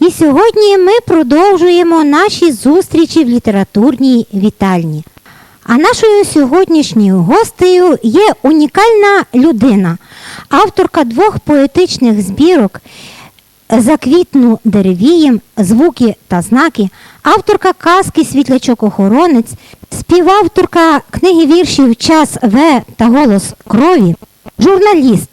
І сьогодні ми продовжуємо наші зустрічі в літературній вітальні. А нашою сьогоднішньою гостею є унікальна людина, авторка двох поетичних збірок Заквітну деревієм, звуки та знаки, авторка казки Світлячок охоронець, співавторка книги віршів Час В та Голос крові, журналіст,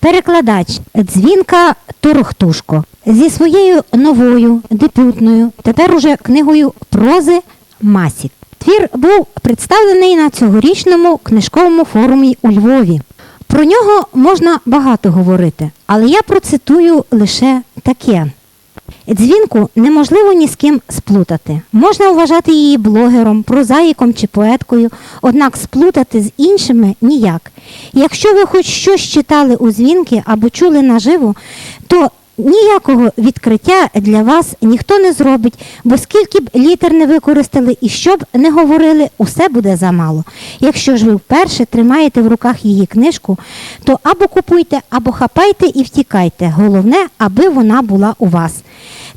перекладач Дзвінка Торохтушко зі своєю новою дебютною, тепер уже книгою прози Масік. Твір був представлений на цьогорічному книжковому форумі у Львові. Про нього можна багато говорити, але я процитую лише таке. Дзвінку неможливо ні з ким сплутати. Можна вважати її блогером, прозаїком чи поеткою, однак сплутати з іншими ніяк. Якщо ви хоч щось читали у дзвінки або чули наживо, то ніякого відкриття для вас ніхто не зробить, бо скільки б літер не використали і що б не говорили, усе буде замало. Якщо ж ви вперше тримаєте в руках її книжку, то або купуйте, або хапайте і втікайте. Головне, аби вона була у вас.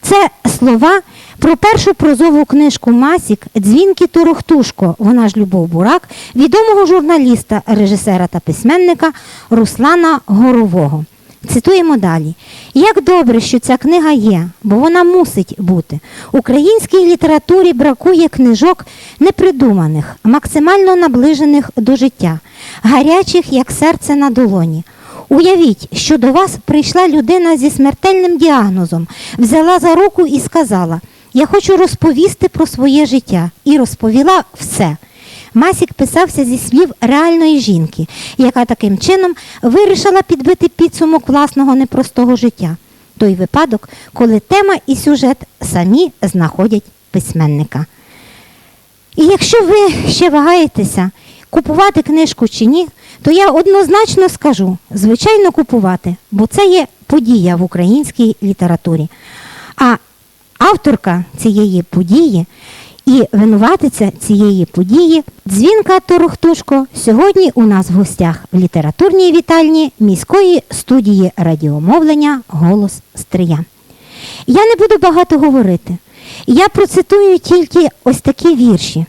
Це слова про першу прозову книжку Масік Дзвінки Турухтушко, вона ж Любов Бурак, відомого журналіста, режисера та письменника Руслана Горового. Цитуємо далі. Як добре, що ця книга є, бо вона мусить бути. Українській літературі бракує книжок непридуманих, максимально наближених до життя, гарячих, як серце на долоні. Уявіть, що до вас прийшла людина зі смертельним діагнозом, взяла за руку і сказала: Я хочу розповісти про своє життя, і розповіла все. Масік писався зі слів реальної жінки, яка таким чином вирішила підбити підсумок власного непростого життя. Той випадок, коли тема і сюжет самі знаходять письменника. І якщо ви ще вагаєтеся, купувати книжку чи ні, то я однозначно скажу, звичайно, купувати, бо це є подія в українській літературі. А авторка цієї події і винуватиця цієї події Дзвінка Торохтушко сьогодні у нас в гостях в літературній вітальні міської студії радіомовлення Голос Стрия. Я не буду багато говорити. Я процитую тільки ось такі вірші.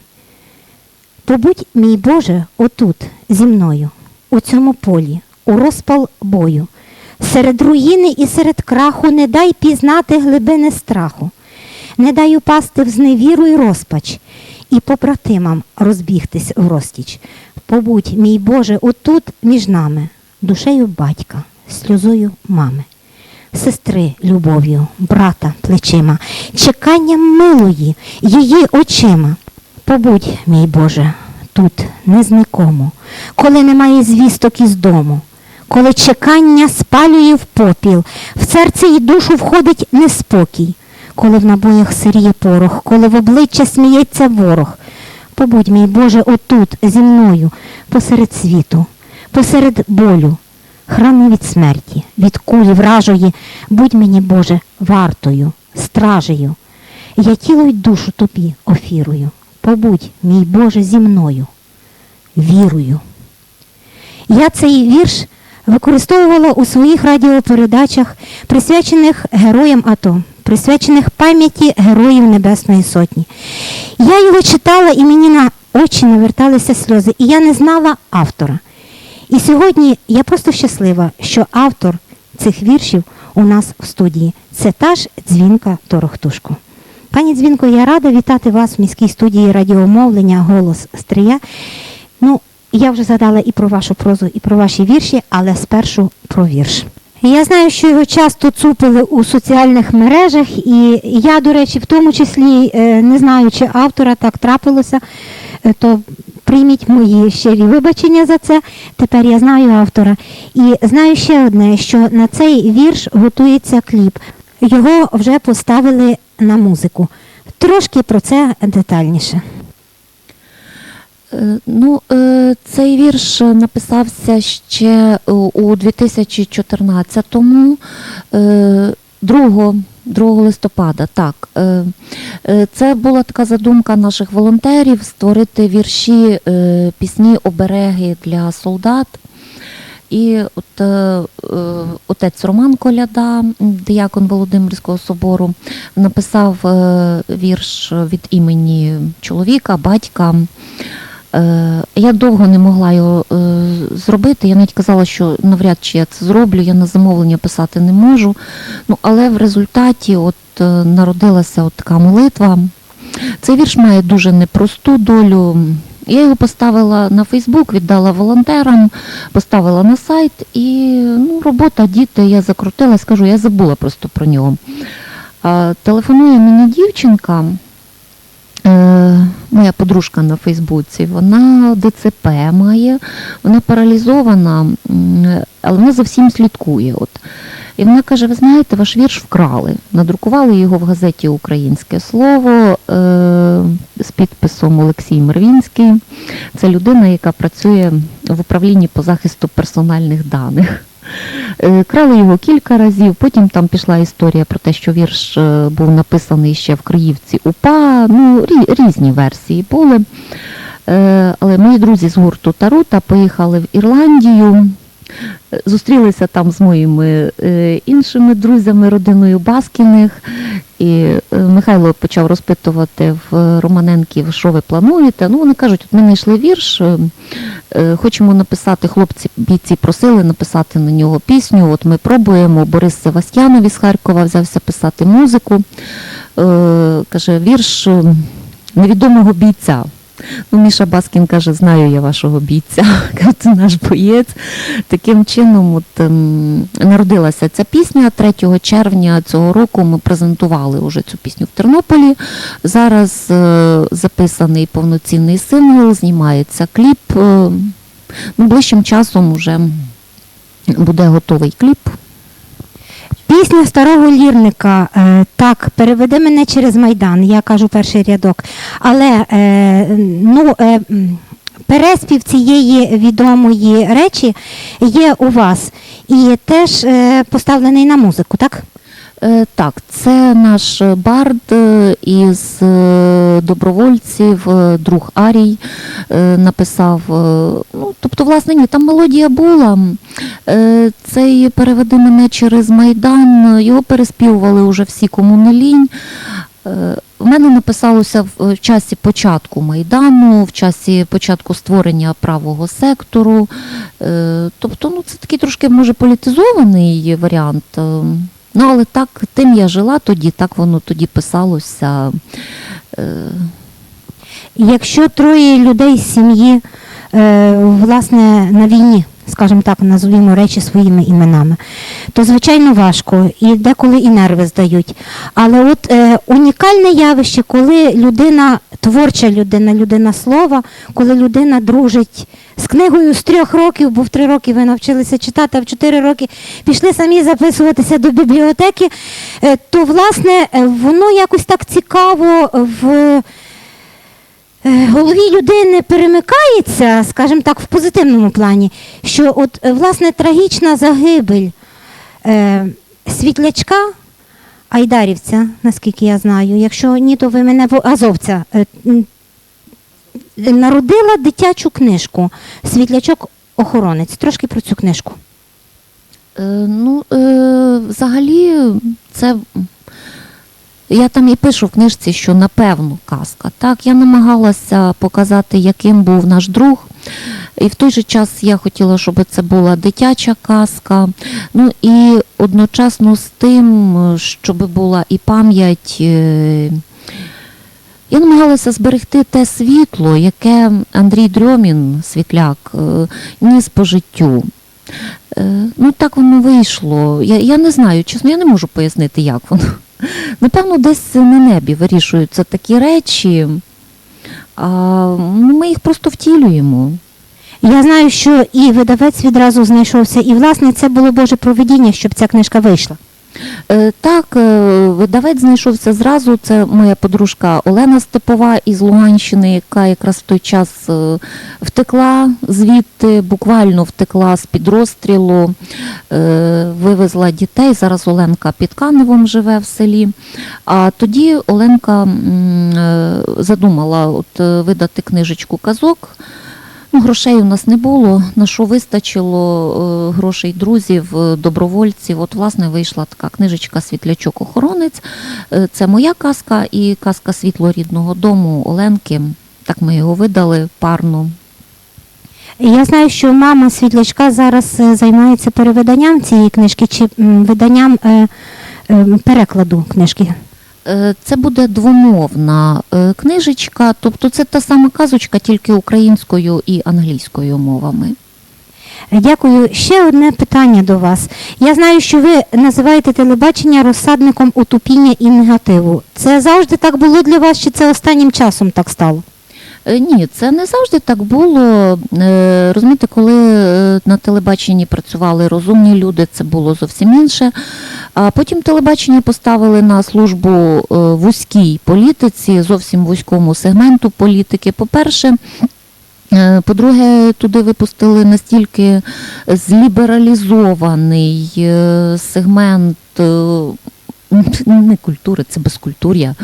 Побудь, мій Боже, отут зі мною, у цьому полі, у розпал бою, серед руїни і серед краху не дай пізнати глибини страху, не дай упасти в зневіру й розпач, і побратимам розбігтись в розтіч. Побудь, мій Боже, отут між нами, душею батька, сльозою мами. Сестри любов'ю, брата плечима, чеканням милої, її очима. Побудь, мій Боже, тут незникому, коли немає звісток із дому, коли чекання спалює в попіл, в серце і душу входить неспокій, коли в набоях сиріє порох, коли в обличчя сміється ворог. Побудь, мій Боже, отут зі мною, посеред світу, посеред болю, храни від смерті, від кулі вражої, будь мені, Боже, вартою, стражею. Я тіло й душу тобі офірую. Побудь, мій Боже, зі мною, вірую. Я цей вірш використовувала у своїх радіопередачах, присвячених героям АТО, присвячених пам'яті Героїв Небесної Сотні. Я його читала і мені на очі наверталися сльози, і я не знала автора. І сьогодні я просто щаслива, що автор цих віршів у нас в студії це та ж дзвінка Торохтушко. Пані Дзвінко, я рада вітати вас в міській студії радіомовлення Голос Стрия. Ну, я вже згадала і про вашу прозу, і про ваші вірші, але спершу про вірш. Я знаю, що його часто цупили у соціальних мережах, і я, до речі, в тому числі е, не знаю, чи автора так трапилося, е, то прийміть мої щирі вибачення за це. Тепер я знаю автора. І знаю ще одне, що на цей вірш готується кліп. Його вже поставили на музику. Трошки про це детальніше. Е, Ну, е, цей вірш написався ще у- у 2014-му, е, 2, 2 листопада. Так, Е, це була така задумка наших волонтерів створити вірші, пісні, обереги для солдат. І от е, е, отець Роман Коляда, диякон Володимирського собору, написав е, вірш від імені чоловіка, батька. Е, Я довго не могла його е, зробити. Я навіть казала, що навряд чи я це зроблю, я на замовлення писати не можу. Ну, але в результаті от, е, народилася от така молитва. Цей вірш має дуже непросту долю. Я його поставила на Фейсбук, віддала волонтерам, поставила на сайт і ну, робота, діти, я закрутила, скажу, я забула просто про нього. Телефонує мені дівчинка, е, моя подружка на Фейсбуці, вона ДЦП має, вона паралізована, але вона за всім слідкує. От. І вона каже: ви знаєте, ваш вірш вкрали. Надрукували його в газеті Українське слово е, з підписом Олексій Мервінський. Це людина, яка працює в управлінні по захисту персональних даних. Е, Крали його кілька разів, потім там пішла історія про те, що вірш е, був написаний ще в Криївці УПА. Ну, різні версії були. Е, Але мої друзі з гурту Тарута поїхали в Ірландію, зустрілися там з моїми е, іншими друзями, родиною Баскіних. І е, Михайло почав розпитувати в Романенків, що ви плануєте. Ну, вони кажуть, от ми знайшли вірш, е, хочемо написати, хлопці бійці просили написати на нього пісню. От ми пробуємо. Борис Севастьянов із Харкова взявся писати музику. Каже, вірш невідомого бійця. Ну, Міша Баскін каже, знаю я вашого бійця, це наш боєць. Таким чином от, ем, народилася ця пісня. 3 червня цього року ми презентували вже цю пісню в Тернополі. Зараз е, записаний повноцінний сингл, знімається кліп. Е, ну, ближчим часом вже буде готовий кліп. Пісня старого лірника е, так, переведи мене через Майдан, я кажу перший рядок. Але е, ну, е, переспів цієї відомої речі є у вас і теж поставлений на музику, так? Е, Так, це наш бард е, із е, добровольців, друг Арій написав. Ну, тобто, власне, ні, там мелодія була. Цей переведи мене через Майдан. Його переспівували вже всі, кому не лінь. В мене написалося в часі початку Майдану, в часі початку створення правого сектору. Тобто, ну, це такий трошки може політизований варіант. Ну, але так, тим я жила тоді, так воно тоді писалося. Е, Якщо троє людей з сім'ї, е, власне, на війні, скажімо так, назвімо речі своїми іменами, то звичайно важко і деколи і нерви здають. Але от е, унікальне явище, коли людина, творча людина, людина слова, коли людина дружить з книгою з трьох років, бо в три роки ви навчилися читати, а в чотири роки пішли самі записуватися до бібліотеки, е, то власне е, воно якось так цікаво в голові людини перемикається, скажімо так, в позитивному плані, що от е, власне трагічна загибель е, світлячка Айдарівця, наскільки я знаю, якщо ні, то ви мене азовця. е, Народила дитячу книжку Світлячок охоронець. Трошки про цю книжку. е, ну, е, взагалі, це. Я там і пишу в книжці, що напевно казка. Так, я намагалася показати, яким був наш друг. І в той же час я хотіла, щоб це була дитяча казка. Ну і одночасно з тим, щоб була і пам'ять. е, Я намагалася зберегти те світло, яке Андрій Дрьомін, світляк, е, ніс по життю. Е, Ну, так воно вийшло. Я, я не знаю, чесно, я не можу пояснити, як воно. Напевно, десь на небі вирішуються такі речі, а ну, ми їх просто втілюємо. Я знаю, що і видавець відразу знайшовся, і власне це було Боже проведіння, щоб ця книжка вийшла. Е, Так, е, видавець знайшовся зразу. Це моя подружка Олена Степова із Луганщини, яка якраз в той час е, втекла звідти, буквально втекла з під розстрілу, вивезла дітей. Зараз Оленка під Каневом живе в селі. А тоді Оленка задумала от, видати книжечку казок. Ну, грошей у нас не було. На що вистачило е, грошей друзів, е, добровольців. От, власне, вийшла така книжечка Світлячок-охоронець. Е, Це моя казка і казка світло рідного дому Оленки. Так ми його видали парно. Я знаю, що мама світлячка зараз займається перевиданням цієї книжки чи виданням перекладу книжки. Е, Це буде двомовна е, книжечка, тобто це та сама казочка, тільки українською і англійською мовами. Дякую. Ще одне питання до вас. Я знаю, що ви називаєте телебачення розсадником утопіння і негативу. Це завжди так було для вас, чи це останнім часом так стало? Е, Ні, це не завжди так було. Розумієте, коли на телебаченні працювали розумні люди, це було зовсім інше. А потім телебачення поставили на службу е, вузькій політиці, зовсім вузькому сегменту політики. По-перше, Е, По-друге, туди випустили настільки злібералізований е, сегмент. Не культури, це безкультур'я.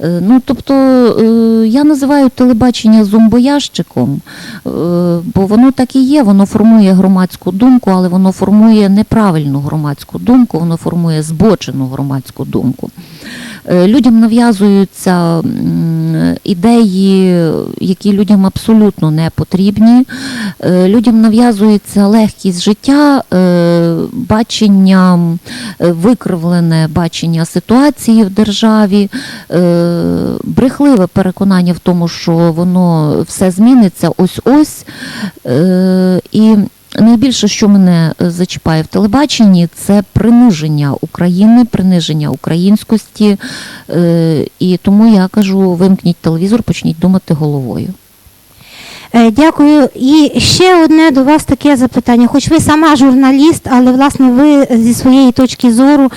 Е, Ну, тобто е, я називаю телебачення зомбоящиком, е, бо воно так і є, воно формує громадську думку, але воно формує неправильну громадську думку, воно формує збочену громадську думку. Людям нав'язуються ідеї, які людям абсолютно не потрібні. Людям нав'язується легкість життя, бачення, викривлене бачення ситуації в державі, е, брехливе переконання в тому, що воно все зміниться ось-ось. Е, І Найбільше, що мене е, зачіпає в телебаченні, це приниження України, приниження українськості. І тому я кажу: вимкніть телевізор, почніть думати головою. Е, Дякую. І ще одне до вас таке запитання. Хоч ви сама журналіст, але власне ви зі своєї точки зору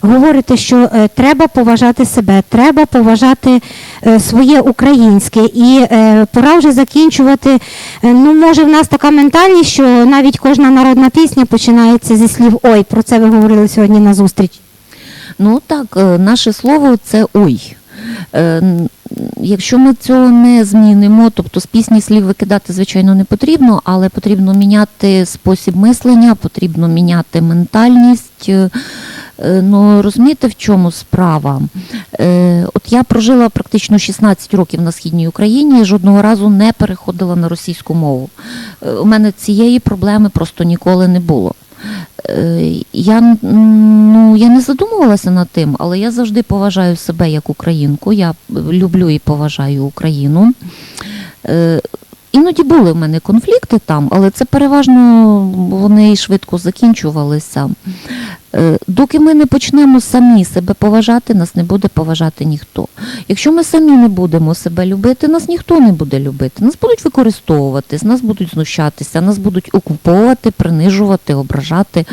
говорите, що е, треба поважати себе, треба поважати е, своє українське. І пора вже закінчувати. Ну, може, в нас така ментальність, що навіть кожна народна пісня починається зі слів Ой, про це ви говорили сьогодні на зустріч. Ну так, наше слово це ой. Якщо ми цього не змінимо, тобто з пісні слів викидати, звичайно, не потрібно, але потрібно міняти спосіб мислення, потрібно міняти ментальність. Е, е, Ну, розумієте, в чому справа? Е, От я прожила практично 16 років на східній Україні і жодного разу не переходила на російську мову. У мене цієї проблеми просто ніколи не було. Е, Я, ну, я не задумувалася над тим, але я завжди поважаю себе як українку. Я люблю і поважаю Україну. Е, Іноді були в мене конфлікти там, але це переважно вони швидко закінчувалися. Е, Доки ми не почнемо самі себе поважати, нас не буде поважати ніхто. Якщо ми самі не будемо себе любити, нас ніхто не буде любити. Нас будуть використовувати, нас будуть знущатися, нас будуть окуповувати, принижувати, ображати.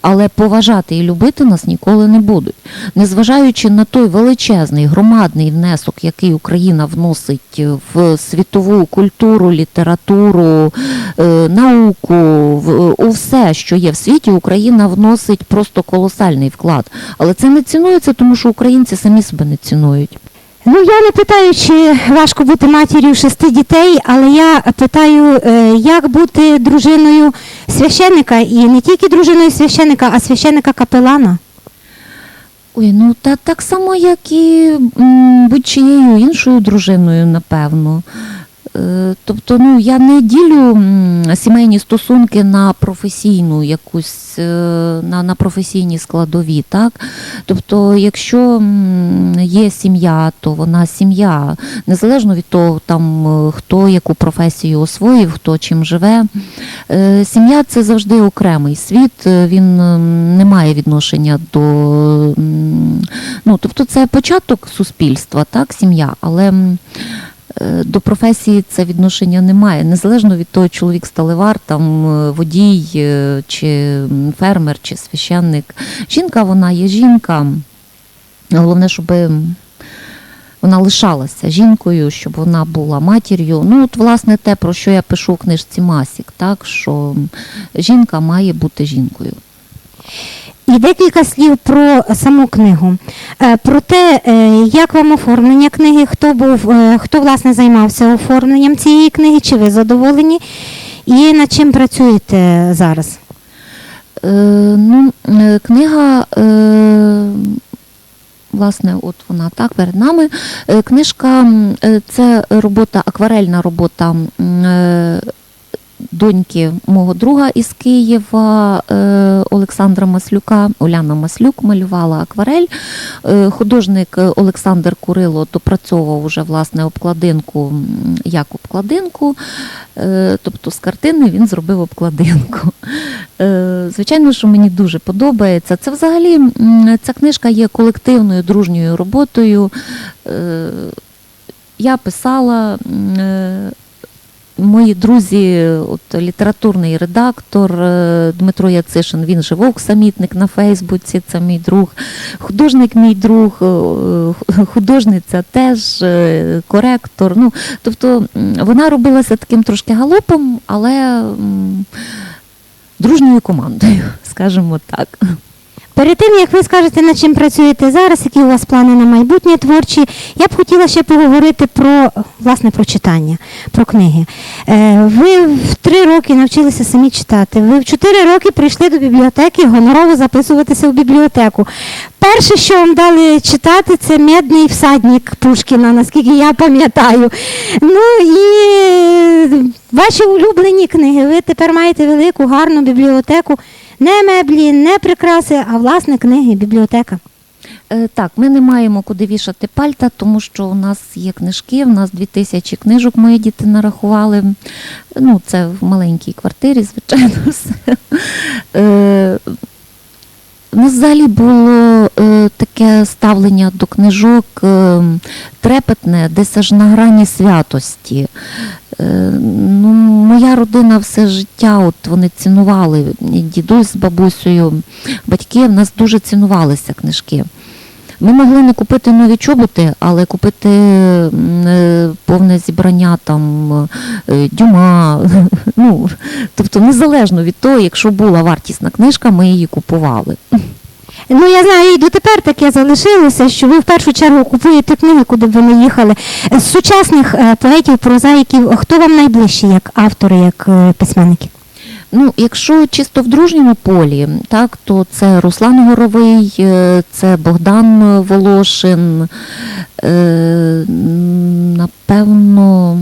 Але поважати і любити нас ніколи не будуть. Незважаючи на той величезний громадний внесок, який Україна вносить в світову культуру, літературу, е, науку, у все, що є в світі, Україна вносить просто колосальний вклад. Але це не цінується, тому що українці самі себе не цінують. Ну, я не питаю, чи важко бути матір'ю шести дітей, але я питаю, е, як бути дружиною священника, і не тільки дружиною священника, а священика капелана. Ой, ну та так само, як і будь-чиєю іншою дружиною, напевно. Е, Тобто, ну я не ділю сімейні стосунки на професійну якусь е, на, на професійні складові, так? Тобто, якщо є сім'я, то вона сім'я, незалежно від того, там е, хто яку професію освоїв, хто чим живе. Сім'я це завжди окремий світ, він не має відношення до ну, тобто це початок суспільства, так, сім'я, але До професії це відношення немає. Незалежно від того, чоловік сталевар, там е, водій, е, чи фермер, чи священник. Жінка вона є жінка. Головне, щоб вона лишалася жінкою, щоб вона була матір'ю. Ну, от, власне, те, про що я пишу у книжці Масік, так, що жінка має бути жінкою. І декілька слів про саму книгу. Е, Про те, е, як вам оформлення книги, хто був, е, хто власне займався оформленням цієї книги, чи ви задоволені, і над чим працюєте зараз? Е, ну, книга, е, власне, от вона так перед нами. Книжка це робота, акварельна робота е, доньки мого друга із Києва е, Олександра Маслюка. Уляна Маслюк малювала акварель. Е, художник е, Олександр Курило допрацьовував уже власне обкладинку як обкладинку. Тобто з картини він зробив обкладинку. Звичайно, що мені дуже подобається. Це взагалі ця книжка є колективною дружньою роботою. Я писала. Мої друзі, от літературний редактор е, Дмитро Яцишин, він же вовк самітник на Фейсбуці, це мій друг, художник мій друг, е, художниця теж, е, коректор. Ну, тобто вона робилася таким трошки галопом, але дружньою командою, скажімо так. Перед тим, як ви скажете, над чим працюєте зараз, які у вас плани на майбутнє творчі, я б хотіла ще поговорити про власне про читання, про книги. Е, ви в три роки навчилися самі читати. Ви в чотири роки прийшли до бібліотеки гонорово записуватися в бібліотеку. Перше, що вам дали читати, це медний всадник Пушкіна, наскільки я пам'ятаю. Ну і е, ваші улюблені книги. Ви тепер маєте велику, гарну бібліотеку. Не меблі, не прикраси, а власне книги, бібліотека. Е, Так, ми не маємо куди вішати пальта, тому що у нас є книжки, у нас 2000 книжок мої діти нарахували. Ну, це в маленькій квартирі, звичайно. все. У нас взагалі було е, таке ставлення до книжок е, трепетне, десь аж на грані святості. Е, ну, моя родина все життя, от вони цінували, дідусь з бабусею, батьки в нас дуже цінувалися книжки. Ми могли не купити нові чоботи, але купити е, повне зібрання там е, дюма. Ну, тобто незалежно від того, якщо була вартісна книжка, ми її купували. Ну я знаю, і дотепер таке залишилося, що ви в першу чергу купуєте книги, куди б ви не їхали. З сучасних е, поетів, прозаїків, хто вам найближчий як автори, як письменники? Ну, якщо чисто в дружньому полі, так, то це Руслан Горовий, е, це Богдан Волошин, е, напевно,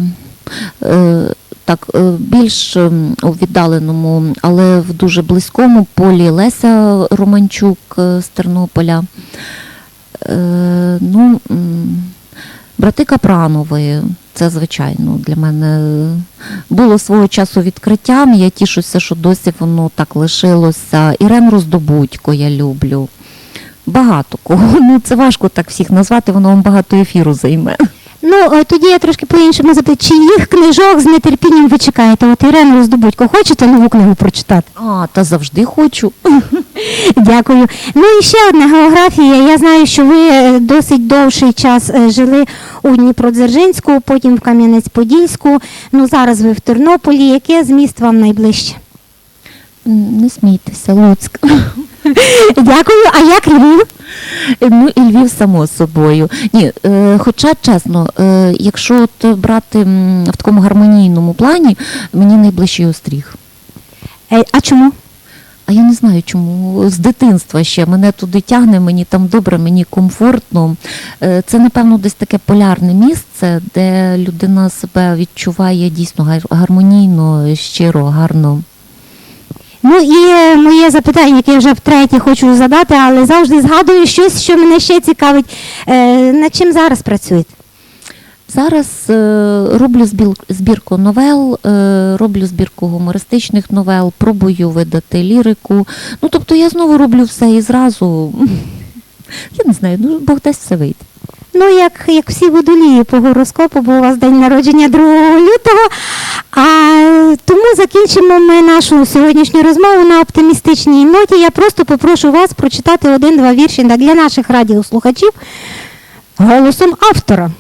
е, так, е, більш ем, у віддаленому, але в дуже близькому полі Леся Романчук е, з Тернополя. Е, ну, брати Капранови, це звичайно для мене було свого часу відкриттям. Я тішуся, що досі воно так лишилося. Ірен Роздобудько я люблю. Багато кого. Ну це важко так всіх назвати, воно вам багато ефіру займе. Ну, е, тоді я трошки по-іншому запитаю, чиїх книжок з нетерпінням ви чекаєте? От Ірину Роздобудько, хочете нову книгу прочитати? А, та завжди хочу. Дякую. Ну і ще одна географія. Я знаю, що ви е, досить довший час е, жили у Дніпродзержинську, потім в Кам'янець-Подільську. Ну зараз ви в Тернополі. Яке з міст вам найближче? Не смійтеся, Луцьк. Дякую. А як Львів? Ну і Львів само собою. Ні, е, хоча чесно, е, якщо от брати в такому гармонійному плані, мені найближчий остріг. Е, А чому? А я не знаю, чому з дитинства ще мене туди тягне, мені там добре, мені комфортно. Це, напевно, десь таке полярне місце, де людина себе відчуває дійсно гар- гармонійно, щиро, гарно. Ну і е, моє запитання, яке я вже втретє хочу задати, але завжди згадую щось, що мене ще цікавить. Е, над чим зараз працюєте? Зараз е, роблю збірку новел, роблю збірку гумористичних новел, пробую видати лірику. Ну, тобто я знову роблю все і зразу. Я не знаю, ну Бог дасть все вийде. Ну, як, як всі водолії по гороскопу, бо у вас день народження 2 лютого. А тому закінчимо ми нашу сьогоднішню розмову на оптимістичній ноті. Я просто попрошу вас прочитати один-два вірші для наших радіослухачів голосом автора.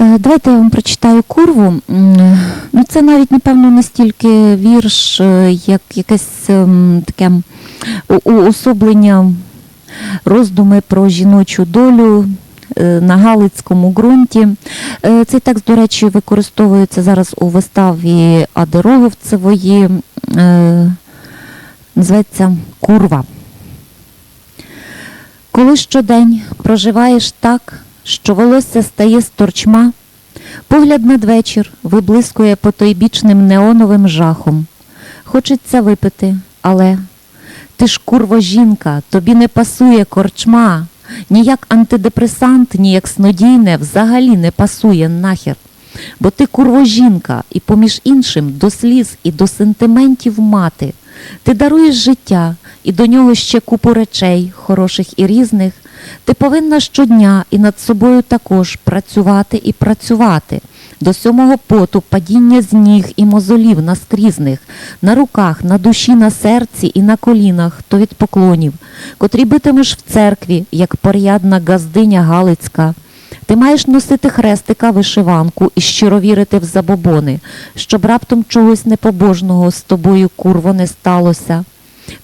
Е, Давайте я вам прочитаю курву. Ну, це навіть, напевно, не стільки вірш, е, як якесь ем, таке уособлення роздуми про жіночу долю е, на Галицькому ґрунті. Е, Цей текст, до речі, використовується зараз у виставі Ади Роговцевої. Е, Називається Курва. Коли щодень проживаєш так, що волосся стає з торчма, погляд надвечір виблискує потойбічним неоновим жахом. Хочеться випити, але ти ж курво жінка, тобі не пасує корчма, ніяк антидепресант, ніяк снодійне взагалі не пасує нахер. Бо ти курво жінка, і поміж іншим до сліз і до сентиментів мати. Ти даруєш життя, і до нього ще купу речей, хороших і різних. Ти повинна щодня і над собою також працювати і працювати. До сьомого поту падіння з ніг і мозолів наскрізних, на руках, на душі, на серці і на колінах, то від поклонів, котрі битимеш в церкві, як порядна газдиня Галицька. Ти маєш носити хрестика вишиванку і щиро вірити в забобони, щоб раптом чогось непобожного з тобою курво не сталося.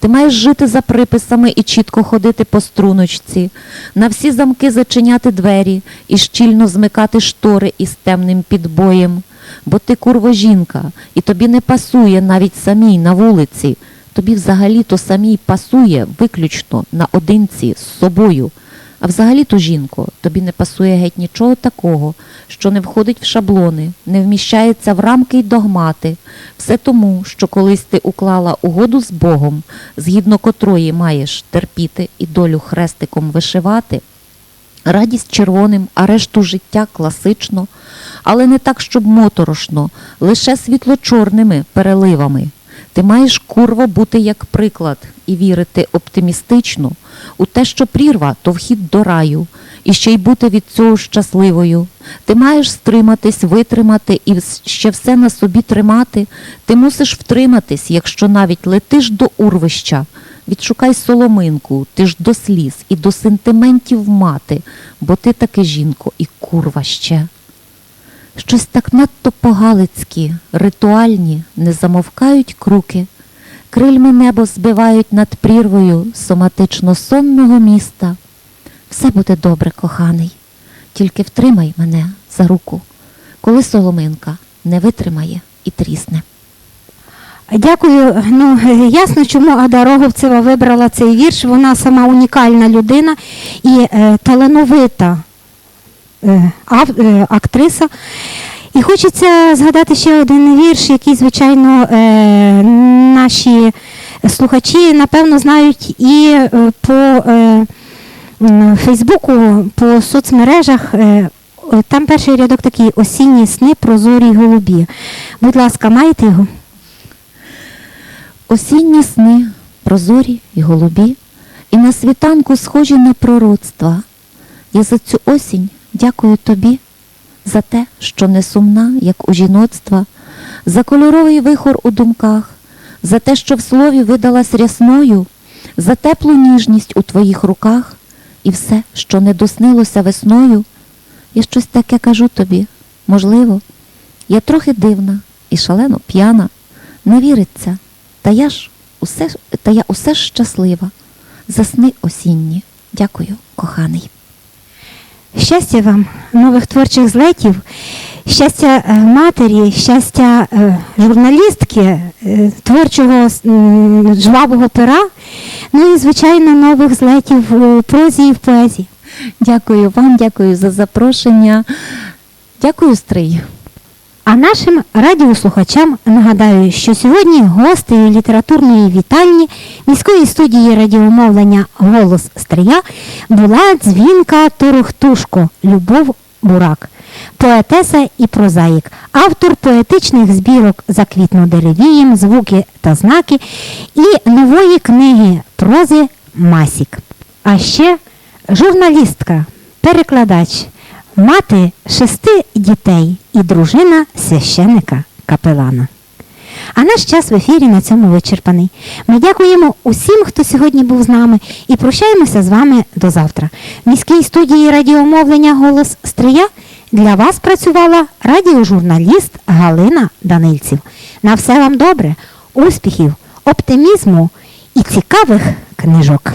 Ти маєш жити за приписами і чітко ходити по струночці, на всі замки зачиняти двері і щільно змикати штори із темним підбоєм. Бо ти курво жінка, і тобі не пасує навіть самій на вулиці. Тобі взагалі-то самій пасує виключно наодинці з собою. А взагалі-то, жінко, тобі не пасує геть нічого такого, що не входить в шаблони, не вміщається в рамки й догмати. Все тому, що колись ти уклала угоду з Богом, згідно котрої маєш терпіти і долю хрестиком вишивати, радість червоним, а решту життя класично, але не так, щоб моторошно, лише світло-чорними переливами. Ти маєш курво бути як приклад і вірити оптимістично у те, що прірва то вхід до раю, і ще й бути від цього щасливою. Ти маєш стриматись, витримати і ще все на собі тримати. Ти мусиш втриматись, якщо навіть летиш до урвища. Відшукай соломинку, ти ж до сліз і до сентиментів мати, бо ти таки жінко і курва ще. Щось так надто по-галицьки, ритуальні, не замовкають круки, крильми небо збивають над прірвою соматично сонного міста. Все буде добре, коханий, тільки втримай мене за руку, коли соломинка не витримає і трісне. Дякую. Ну, ясно, чому Ада Роговцева вибрала цей вірш. Вона сама унікальна людина і е, талановита актриса. І хочеться згадати ще один вірш, який, звичайно, е, наші слухачі, напевно, знають і е, по е, Фейсбуку, по соцмережах. Е, е, там перший рядок такий осінні сни, прозорі голубі. Будь ласка, маєте його? Осінні сни, прозорі й голубі, і на світанку схожі на пророцтва. Я за цю осінь дякую тобі, за те, що не сумна, як у жіноцтва, за кольоровий вихор у думках, за те, що в слові видалась рясною, за теплу ніжність у твоїх руках і все, що не доснилося весною. Я щось таке кажу тобі, можливо, я трохи дивна і шалено п'яна, не віриться. Та я ж усе, та я усе ж щаслива. Засни осінні. Дякую, коханий. Щастя вам, нових творчих злетів, щастя е, матері, щастя е, журналістки, е, творчого жвавого пера, ну і, звичайно, нових злетів у прозі і в поезії. Дякую вам, дякую за запрошення. Дякую, Стрий. А нашим радіослухачам нагадаю, що сьогодні гостею літературної вітальні міської студії радіомовлення Голос Стрия була дзвінка Торохтушко Любов Бурак, поетеса і прозаїк, автор поетичних збірок Заквітну деревієм, звуки та знаки і нової книги прози Масік. А ще журналістка, перекладач, мати шести дітей і дружина священика капелана. А наш час в ефірі на цьому вичерпаний. Ми дякуємо усім, хто сьогодні був з нами, і прощаємося з вами до завтра. В міській студії радіомовлення Голос Стрия для вас працювала радіожурналіст Галина Данильців. На все вам добре, успіхів, оптимізму і цікавих книжок.